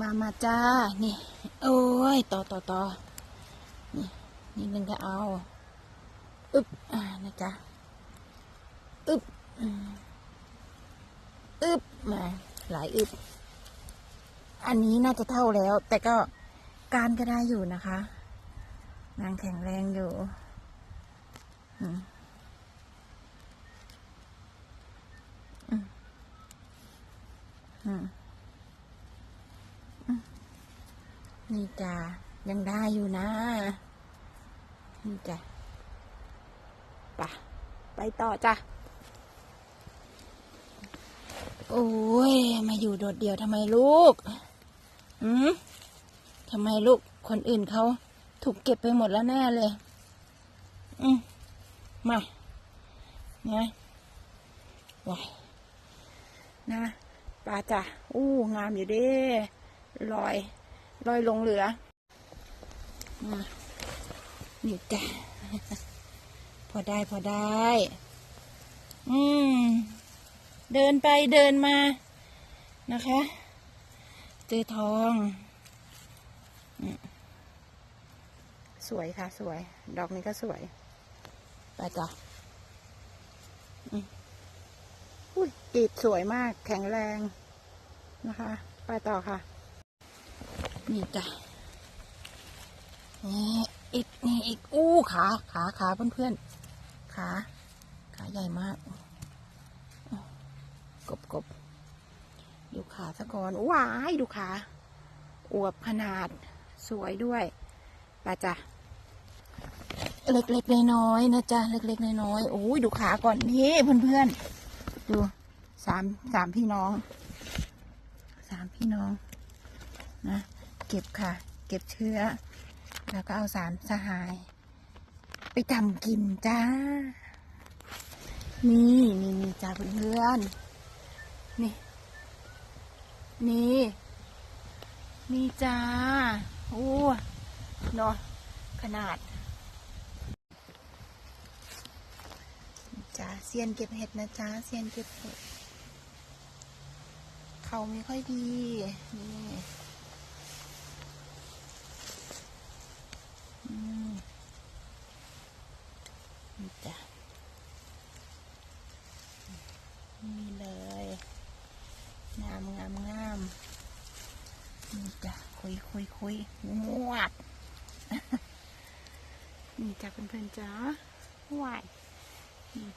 มามาจ้า นี่ โอ้ย ต่อต่อต่อนี่นิดนึงก็เอา อึบอ่านะจ๊ะ อึบอึบมาหลายอึบอันนี้น่าจะเท่าแล้ว แต่ก็การก็ได้อยู่นะคะ นางแข็งแรงอยู่อืมอืมอืม นี่จ้ะยังได้อยู่นะ นี่จ้ะไปะไปต่อจ้ะ โอ้ย มาอยู่โดดเดี่ยวทำไมลูก อืมทำไมลูก คนอื่นเขาถูกเก็บไปหมดแล้วแน่เลย อืมมานะไว้นะปลาจ้ะอู้ งามอยู่เด้ลอย ลอยลงเหลือนี่จ้ะพอได้พอได้ อืม เดินไปเดินมานะคะ เจอทอง สวยค่ะ สวย ดอกนี้ก็สวย ไปจ้ะอืมอุ้ยกีดสวยมาก แข็งแรงนะคะ ไปต่อค่ะ นี่จ้ะนี่อีกนี่อีกอู้ขาขาขาเพื่อนๆขาขาใหญ่มากกบกบดูขาซะก่อนว้ายดูขาอวบขนาดสวยด้วยไปจ้ะเล็กๆน้อยๆนะจ๊ะเล็กๆน้อยๆโอ้ยดูขาก่อนนี่เพื่อนๆดูสามสามพี่น้อง สามพี่น้องนะ เก็บค่ะ เก็บเชื้อ แล้วก็เอาสารสหาย ไปทำกินจ้า นี่นี่นี่จ้าเพื่อนๆนี่นี่นี่จ้าโอ้เนาะขนาดจ้าเซียนเก็บเห็ดนะจ้าเซียนเก็บเห็ด เขาไม่ค่อยดี นี่อืมนี่จ้ะนี่เลย งามงามงามนี่จ้ะคุ ยคุยคุยงวด นี่จ้ะเพื่อนๆจ้าหวายอืม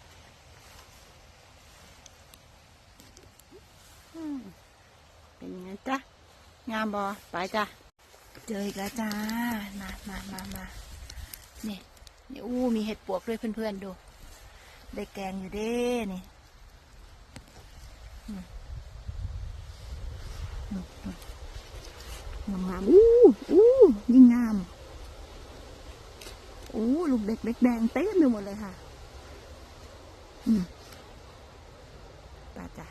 อืมเป็นยังไงจ๊ะงามบอไปจ้ะเจออีกแล้วจ้า มามามามานี่นี่อู้มีเห็ดปวกด้วยเพื่อนๆดู ได้แกงอยู่เด้นี่อืมอืมอืม งามงามอู้อู้ยิ่งงามอู้ลูกเด็กเด็กแดงเต็มไปหมดเลยค่ะ อืมไป้าจ้ะ